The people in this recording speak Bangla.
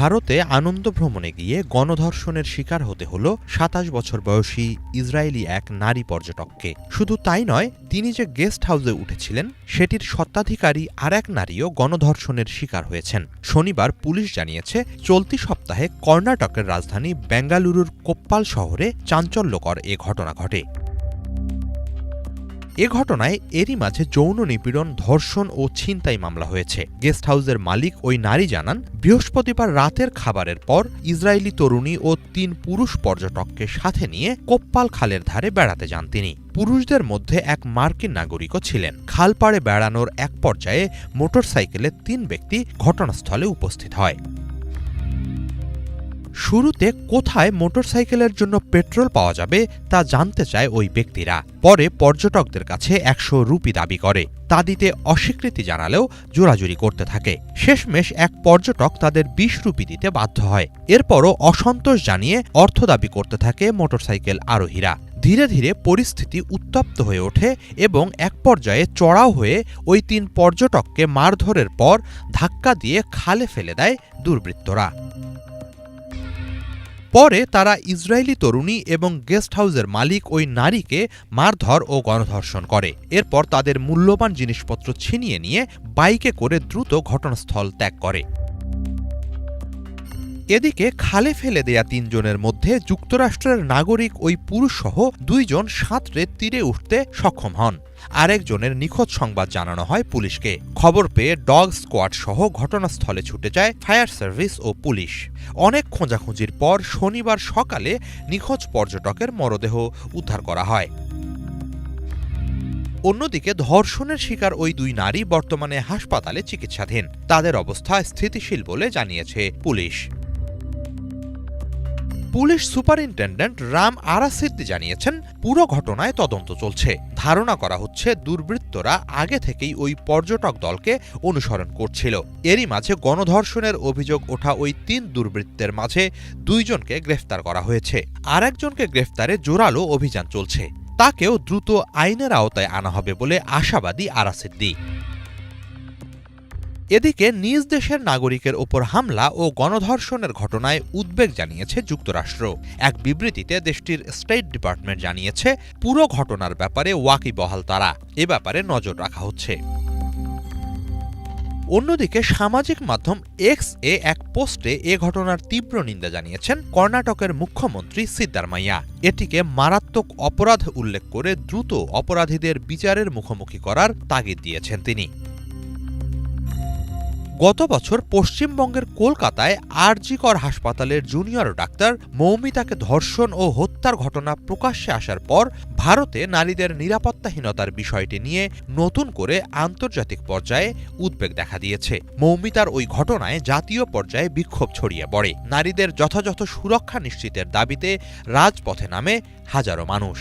ভারতে আনন্দ ভ্রমণে গিয়ে গণধর্ষণের শিকার হতে হল সাতাশ বছর বয়সী ইসরায়েলি এক নারী পর্যটককে। শুধু তাই নয়, তিনি যে গেস্ট হাউসে উঠেছিলেন, সেটির স্বত্বাধিকারী আর এক নারীও গণধর্ষণের শিকার হয়েছেন। শনিবার পুলিশ জানিয়েছে, চলতি সপ্তাহে কর্ণাটকের রাজধানী বেঙ্গালুরুর কোপ্পাল শহরে চাঞ্চল্যকর এ ঘটনা ঘটে। এ ঘটনায় এরই মাঝে যৌন নিপীড়ন, ধর্ষণ ও ছিনতাই মামলা হয়েছে। গেস্ট হাউসের মালিক ওই নারী জানান, বৃহস্পতিবার রাতের খাবারের পর ইসরায়েলি তরুণী ও তিন পুরুষ পর্যটককে সাথে নিয়ে কোপ্পাল খালের ধারে বেড়াতে যান তিনি। পুরুষদের মধ্যে এক মার্কিন নাগরিকও ছিলেন। খাল পাড়ে বেড়ানোর এক পর্যায়ে মোটরসাইকেলে তিন ব্যক্তি ঘটনাস্থলে উপস্থিত হয়। শুরুতে কোথায় মোটরসাইকেলের জন্য পেট্রোল পাওয়া যাবে তা জানতে চায় ওই ব্যক্তিরা। পরে পর্যটকদের কাছে একশো রুপি দাবি করে। তা দিতে অস্বীকৃতি জানালেও জোরাজুরি করতে থাকে। শেষমেশ এক পর্যটক তাদের বিশ রুপি দিতে বাধ্য হয়। এরপরও অসন্তোষ জানিয়ে অর্থ দাবি করতে থাকে মোটরসাইকেল আরোহীরা। ধীরে ধীরে পরিস্থিতি উত্তপ্ত হয়ে ওঠে এবং এক পর্যায়ে চড়াও হয়ে ওই তিন পর্যটককে মারধরের পর ধাক্কা দিয়ে খালে ফেলে দেয় দুর্বৃত্তরা। পরে তারা ইসরায়েলি তরুণী এবং গেস্ট হাউসের মালিক ওই নারীকে মারধর ও গণধর্ষণ করে। এরপর তাদের মূল্যবান জিনিসপত্র ছিনিয়ে নিয়ে বাইকে করে দ্রুত ঘটনাস্থল ত্যাগ করে। এদিকে খালে ফেলে দেয়া তিনজনের মধ্যে যুক্তরাষ্ট্রের নাগরিক ওই পুরুষসহ দুইজন সাঁতরে তীরে উঠতে সক্ষম হন। আরেকজনের নিখোঁজ সংবাদ জানানো হয় পুলিশকে। খবর পেয়ে ডগ স্কোয়াড সহ ঘটনাস্থলে ছুটে যায় ফায়ার সার্ভিস ও পুলিশ। অনেক খোঁজাখুঁজির পর শনিবার সকালে নিখোঁজ পর্যটকের মরদেহ উদ্ধার করা হয়। অন্যদিকে ধর্ষণের শিকার ওই দুই নারী বর্তমানে হাসপাতালে চিকিৎসাধীন। তাদের অবস্থা স্থিতিশীল বলে জানিয়েছে police. Police superintendent Ram Arasiddi জানিয়েছেন, পুরো ঘটনায় তদন্ত চলছে। ধারণা করা হচ্ছে, দুর্বৃত্তরা আগে থেকেই ওই পর্যটক দলকে অনুসরণ করছিল। এরই মাঝে গণধর্ষণের অভিযোগ ওঠা ওই তিন দুর্বৃত্তের মাঝে দুইজনকে গ্রেফতার করা হয়েছে। আর একজনকে গ্রেফতারে জোরালো অভিযান চলছে। তাকেও দ্রুত আইনের আওতায় আনা হবে বলে আশাবাদী আরাসিদ্দি। এদিকে নিজ দেশের নাগরিকের ওপর হামলা ও গণধর্ষণের ঘটনায় উদ্বেগ জানিয়েছে যুক্তরাষ্ট্র। এক বিবৃতিতে দেশটির স্টেট ডিপার্টমেন্ট জানিয়েছে, পুরো ঘটনার ব্যাপারে ওয়াকিবহাল তারা। এ ব্যাপারে নজর রাখা হচ্ছে। অন্যদিকে সামাজিক মাধ্যম এক্স এ এক পোস্টে এ ঘটনার তীব্র নিন্দা জানিয়েছেন কর্ণাটকের মুখ্যমন্ত্রী সিদ্দারমাইয়া এটিকে মারাত্মক অপরাধ উল্লেখ করে দ্রুত অপরাধীদের বিচারের মুখোমুখি করার তাগিদ দিয়েছেন তিনি। গত বছর পশ্চিমবঙ্গের কলকাতায় আরজিকর হাসপাতালের জুনিয়র ডাক্তার মৌমিতাকে ধর্ষণ ও হত্যার ঘটনা প্রকাশ্যে আসার পর ভারতে নারীদের নিরাপত্তাহীনতার বিষয়টি নিয়ে নতুন করে আন্তর্জাতিক পর্যায়ে উদ্বেগ দেখা দিয়েছে। মৌমিতার ওই ঘটনায় জাতীয় পর্যায়ে বিক্ষোভ ছড়িয়ে পড়ে। নারীদের যথাযথ সুরক্ষা নিশ্চিতের দাবিতে রাজপথে নামে হাজারো মানুষ।